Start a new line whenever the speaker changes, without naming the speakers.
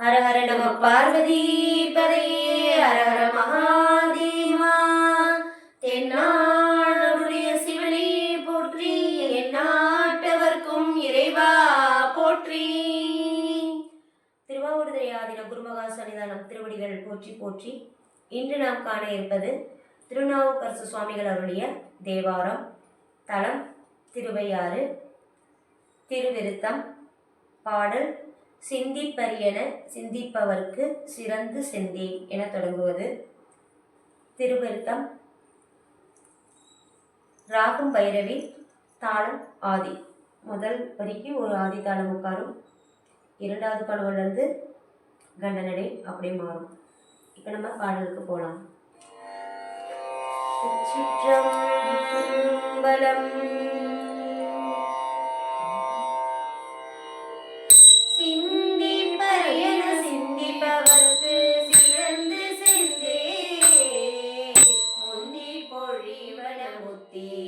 ஹரஹர நம பார்வதி பதையே ஹரஹர மகாதேவா. தென்னாடுடைய சிவனே போற்றி எந்நாட்டவர்க்கும் இறைவா போற்றி. திருவாவூடுதுறை ஆதின குருமகா சன்னிதானம் திருவடிகள் போற்றி போற்றி இன்று நாம் காண இருப்பது திருநாவுக்கரசு சுவாமிகள் அருளிய தேவாரம் தலம் திருவையாறு திருவிருத்தம் பாடல் சிந்திப்பரியன சிந்திப்பவர்க்கு சிறந்து செந்தேன் என தொடங்குவது. திருவருத்தம். ராகம் பைரவி தாளம் ஆதி. முதல் வரிக்கு ஒரு ஆதி தாளம் உட்காரும். இரண்டாவது பணவலேருந்து கண்டனடை அப்படியே மாறும். இப்போ நம்ம பாடலுக்கு போகலாம் சிற்றம்பலம் பலம் You.